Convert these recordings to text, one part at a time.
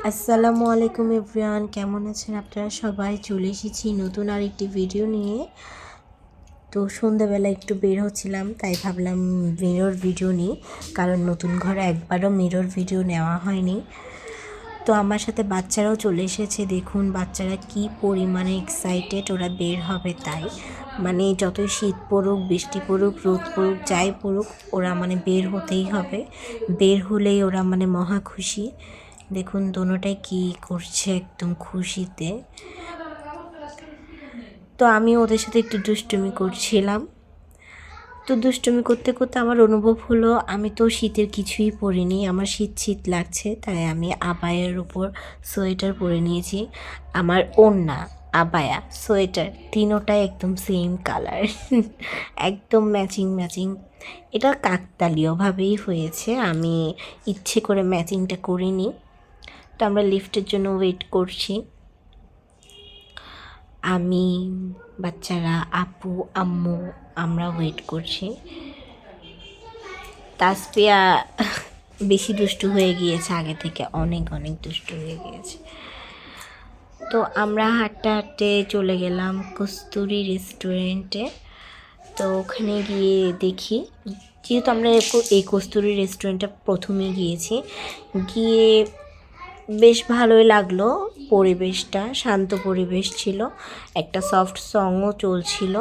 আসসালামু আলাইকুম এভরিওয়ান, কেমন আছেন আপনারা সবাই? চলে এসেছি নতুন আর একটি ভিডিও নিয়ে। তো সন্ধ্যাবেলা একটু বের হচ্ছিলাম, তাই ভাবলাম মিরর ভিডিও নিই, কারণ নতুন ঘরে একবারও মিরর ভিডিও নেওয়া হয়নি। তো আমার সাথে বাচ্চারাও চলে এসেছে, দেখুন বাচ্চারা কি পরিমাণে এক্সাইটেড ওরা বের হবে তাই। মানে যতই শীত পড়ুক, বৃষ্টি পড়ুক, রোদ পড়ুক, যাই পড়ুক, ওরা মানে বের হতেই হবে। বের হলেই ওরা মানে মহা খুশি। দেখুন, দোনোটাই কি করছে একদম খুশিতে। তো আমি ওদের সাথে একটু দুষ্টুমি করছিলাম। তো দুষ্টুমি করতে করতে আমার অনুভব হলো, আমি তো শীতের কিছুই পরিনি, আমার শীত শীত লাগছে, তাই আমি আবায়ের উপর সোয়েটার পরে নিয়েছি। আমার ওড়না আবায়া, সোয়েটার, তিনোটাই একদম সেম কালার একদম ম্যাচিং ম্যাচিং এটা কাকতালীয়ভাবেই হয়েছে, আমি ইচ্ছে করে ম্যাচিংটা করিনি। তো আমরা লিফটের জন্য ওয়েট করছি। আমি, বাচ্চারা, আপু, আম্মু, আমরা ওয়েট করছি। তাসপিয়া বেশি দুষ্টু হয়ে গিয়েছে আগে থেকে, অনেক অনেক দুষ্টু হয়ে গিয়েছে। তো আমরা হাঁটতে হাঁটতে চলে গেলাম কস্তুরি রেস্টুরেন্টে। তো ওখানে গিয়ে দেখি, যেহেতু আমরা এই কস্তুরি রেস্টুরেন্টে প্রথমে গিয়েছি, গিয়ে বেশ ভালোই লাগল পরিবেশটা, শান্ত পরিবেশ ছিল, একটা সফট সংও চলছিল,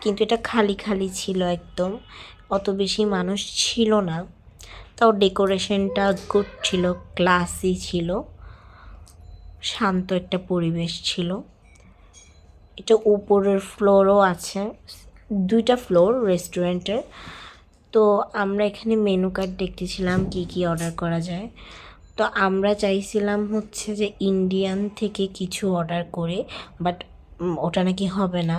কিন্তু এটা খালি খালি ছিল একদম, অত বেশি মানুষ ছিল না, তাও ডেকোরেশনটা গুড ছিল ক্লাসি ছিল, শান্ত একটা পরিবেশ ছিল। এটা উপরের ফ্লোরও আছে, দুইটা ফ্লোর রেস্টুরেন্টের তো আমরা এখানে মেনু কার্ড দেখতেছিলাম কি কি অর্ডার করা যায়। তো আমরা চাইছিলাম হচ্ছে যে ইন্ডিয়ান থেকে কিছু অর্ডার করে বাট ওটা নাকি হবে না।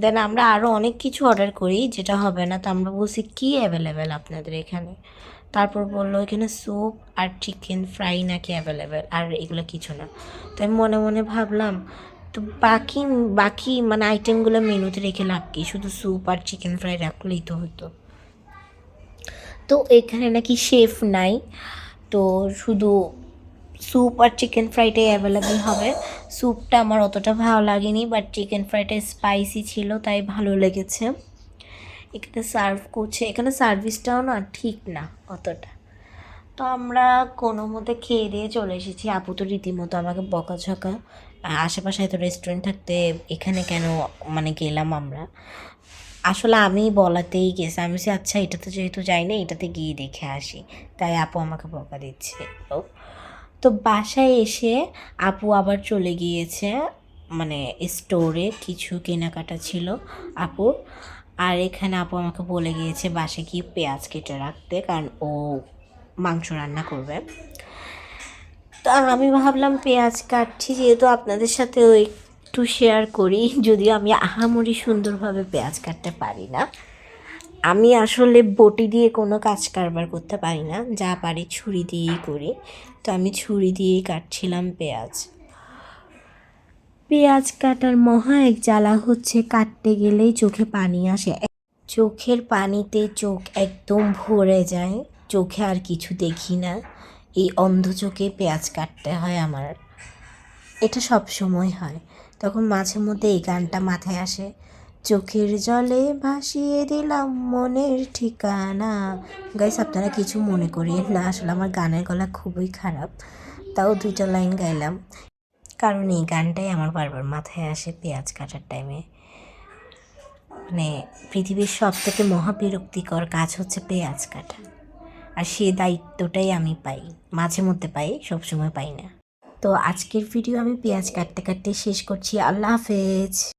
দেন আমরা আরও অনেক কিছু অর্ডার করি, যেটা হবে না। তো আমরা বলছি, কী অ্যাভেলেবেল আপনাদের এখানে? তারপর বলল, এখানে স্যুপ আর চিকেন ফ্রাই নাকি অ্যাভেলেবেল আর এগুলো কিছু না। তো আমি মনে মনে ভাবলাম, তো বাকি বাকি মানে আইটেমগুলো মেনুতে রেখে লাভ কি? শুধু স্যুপ আর চিকেন ফ্রাই রাখলেই তো হতো। তো এখানে নাকি শেফ নাই। তো শুধু স্যুপ আর চিকেন ফ্রাইটাই অ্যাভেলেবেল হবে। স্যুপটা আমার অতটা ভালো লাগেনি বাট চিকেন ফ্রাইটা স্পাইসি ছিল, তাই ভালো লেগেছে। এখানে সার্ভ করছে, এখানে সার্ভিসটাও না ঠিক না অতটা। তো আমরা কোনো মতে খেয়ে দিয়ে চলে এসেছি। আপু তো রীতিমতো আমাকে বকাঝকা, আশেপাশে এত রেস্টুরেন্ট থাকতে এখানে কেন মানে গেলাম আমরা? আসলে আমি বলাতেই গেছি। আমি বলছি আচ্ছা এটাতে যেহেতু যাই না, এটাতে গিয়ে দেখে আসি। তাই আপু আমাকে বকা দিচ্ছে। তো বাসায় এসে আপু আবার চলে গিয়েছে মানে স্টোরে কিছু কেনাকাটা ছিল আপু। আর এখানে আপু আমাকে বলে গিয়েছে, বাসায় গিয়ে পেঁয়াজ কেটে রাখতে, কারণ ও মাংস রান্না করবে। তো আমি ভাবলাম, পেঁয়াজ কাটছি, যেহেতু আপনাদের সাথে ওই একটু শেয়ার করি, যদিও আমি আহামরি সুন্দরভাবে পেঁয়াজ কাটতে পারি না। আমি আসলে বটি দিয়ে কোনো কাজ কারবার করতে পারি না, যা পারি ছুরি দিয়েই করি। তো আমি ছুরি দিয়েই কাটছিলাম পেঁয়াজ। পেঁয়াজ কাটার মহা এক জ্বালা হচ্ছে কাটতে গেলেই চোখে পানি আসে। চোখের পানিতে চোখ একদম ভরে যায়, চোখে আর কিছু দেখি না। এই অন্ধ চোখে পেঁয়াজ কাটতে হয় আমার। এটা সব সময় হয়। তখন মাঝে মধ্যে এই গানটা মাথায় আসে। চোখের জলে ভাসিয়ে দিলাম মনের ঠিকানা। গাইস আপনারা কিছু মনে করিয়েন না, আসলে আমার গানের গলা খুবই খারাপ, তাও দুইটা লাইন গাইলাম। কারণ এই গানটাই আমার বারবার মাথায় আসে পেঁয়াজ কাটার টাইমে মানে পৃথিবীর সব থেকে মহাবিরক্তিকর কাজ হচ্ছে পেঁয়াজ কাটা। আর সে দায়িত্বটাই আমি পাই, মাঝে মধ্যে পাই, সবসময় পাই না। তো আজকের ভিডিও আমি পেঁয়াজ কাটতে কাটতে শেষ করছি। আল্লাহ হাফেজ।